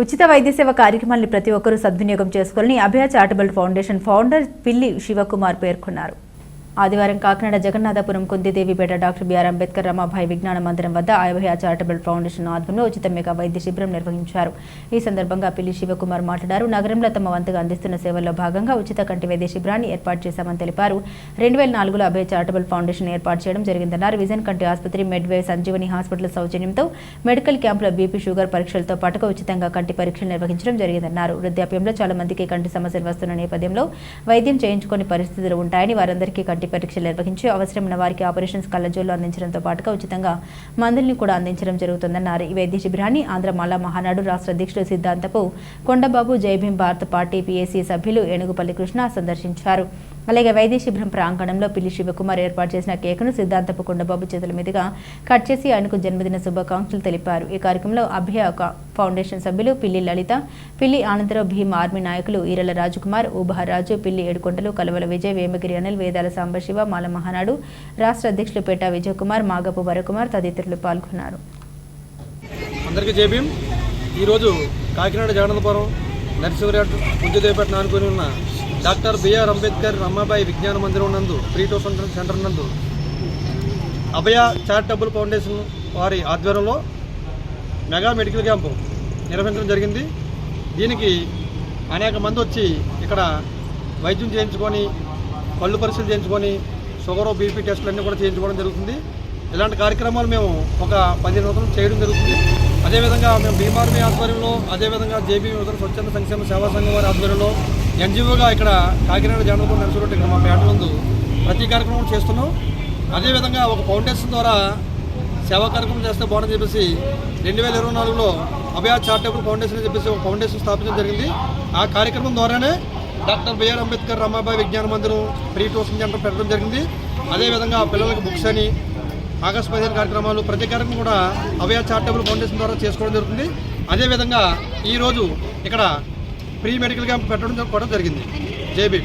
ఉచిత వైద్య సేవ కార్యక్రమాన్ని ప్రతి ఒక్కరూ సద్వినియోగం చేసుకోవాలని అభయ చారిటబుల్ ఫౌండేషన్ ఫౌండర్ పిల్లి శివకుమార్ పేర్కొన్నారు. ఆదివారం Kakinada Jagannadhapuram Kundidevipeta doctor B R Ambedkar Ramabai Vignana Mandiram వద్ద అభయ చారిటబుల్ ఫౌండేషన్ ఆధ్వర్యంలో ఉచిత మెగా వైద్య శిబిరం నిర్వహించారు. ఈ సందర్భంగా పిల్లి శివకుమార్ మాట్లాడారు. నగరంలో తమ వంతుగా అందిస్తున్న సేవల్లో భాగంగా ఉచిత కంటి వైద్య శిబిరాన్ని ఏర్పాటు చేశామని తెలిపారు. రెండు వేల నాలుగులో అభయ చారిటబుల్ ఫౌండేషన్ ఏర్పాటు చేయడం జరిగిందన్నారు. విజన్ కంటి ఆసుపత్రి మెడ్వే సంజీవని హాస్పిటల్ సౌజన్యంతో మెడికల్ క్యాంపులో బీపీ షుగర్ పరీక్షలతో పాటుగా ఉచితంగా కంటి పరీక్షలు నిర్వహించడం జరిగిందన్నారు. వృద్ధాప్యంలో చాలా మందికి కంటి సమస్యలు వస్తున్న నేపథ్యంలో వైద్యం చేయించుకొని పరిస్థితులు ఉంటాయని వారందరికీ కంటి పరీక్షలు నిర్వహించి అవసరమైన వారికి ఆపరేషన్స్ కళ్ళజోళ్ళు అందించడంతో పాటుగా ఉచితంగా మందుల్ని కూడా అందించడం జరుగుతుందన్నారు. ఈ వైద్య శిబిరాన్ని ఆంధ్రమాల మహానాడు రాష్ట్ర అధ్యక్షుడు సిద్ధాంతపు కొండబాబు జైభీం భారత పార్టీ పీఏసీ సభ్యులు ఏనుగుపల్లి కృష్ణ సందర్శించారు. అలాగే వైద్య శిబిరం ప్రాంగణంలో పిల్లి శివకుమార్ ఏర్పాటు చేసిన కేకును సిద్ధాంతపు కొండబాబు చేతుల మీదుగా కట్ చేసి ఆయనకు జన్మదిన శుభాకాంక్షలు తెలిపారు. ఈ కార్యక్రమంలో అభయ ఫౌండేషన్ సభ్యులు పిల్లి లలిత పిల్లి ఆనందరావు భీమ్ ఆర్మీ నాయకులు ఈరల రాజకుమార్ ఊబహరాజు పిల్లి ఏడుకొండలు కలవల విజయ్ వేమగిరి అనిల్ వేదాల సాంబశివ మాల మహానాడు రాష్ట్ర అధ్యక్షులు పేట విజయకుమార్ మాగపు వరకుమార్ తదితరులు పాల్గొన్నారు. అందరికీ జేబీం ఈరోజు కాకినాడ జగన్నాథపురం నరసింహరాజు ఉద్యోగపేట అనుకుని ఉన్న డాక్టర్ బిఆర్ అంబేద్కర్ రమాబాయి విజ్ఞాన మందిరం నందు ఫ్రీ సెంటర్ నందు అభయ చారిటబుల్ ఫౌండేషన్ వారి ఆధ్వర్యంలో మెగా మెడికల్ క్యాంపు నిర్వహించడం జరిగింది. దీనికి అనేక మంది వచ్చి ఇక్కడ వైద్యం చేయించుకొని కళ్ళు పరీక్షలు చేయించుకొని షుగర్ బీపీ టెస్టులు అన్నీ కూడా చేయించుకోవడం జరుగుతుంది. ఇలాంటి కార్యక్రమాలు మేము ఒక పదిహేను రోజులు చేయడం జరుగుతుంది. అదేవిధంగా మేము భీమార్మీ ఆధ్వర్యంలో అదేవిధంగా జేబీ యువత స్వచ్ఛంద సంక్షేమ సేవా సంఘం వారి ఆధ్వర్యంలో ఎన్జిఓగా ఇక్కడ కాకినాడ జనరల్ నర్సురోడ్ ఇక్కడ మా పేట ముందు ప్రతి కార్యక్రమం చేస్తున్నాం. అదేవిధంగా ఒక ఫౌండేషన్ ద్వారా సేవా కార్యక్రమం చేస్తే బాగుందని చెప్పేసి రెండు వేల ఇరవై నాలుగులో అభయ చారిటబుల్ ఫౌండేషన్ అని చెప్పేసి ఒక ఫౌండేషన్ స్థాపించడం జరిగింది. ఆ కార్యక్రమం ద్వారానే డాక్టర్ బిఆర్ అంబేద్కర్ రమాబాయి విజ్ఞాన మందిరం ఫ్రీ ట్యూషన్ సెంటర్ పెట్టడం జరిగింది. అదేవిధంగా పిల్లలకు బుక్స్ అని ఆగస్టు పదిహేను కార్యక్రమాలు ప్రతి కార్యక్రమం కూడా అభయ చారిటబుల్ ఫౌండేషన్ ద్వారా చేసుకోవడం జరుగుతుంది. అదేవిధంగా ఈరోజు ఇక్కడ ప్రీ మెడికల్ క్యాంప్ పెట్టడం కూడా జరిగింది. జేబీ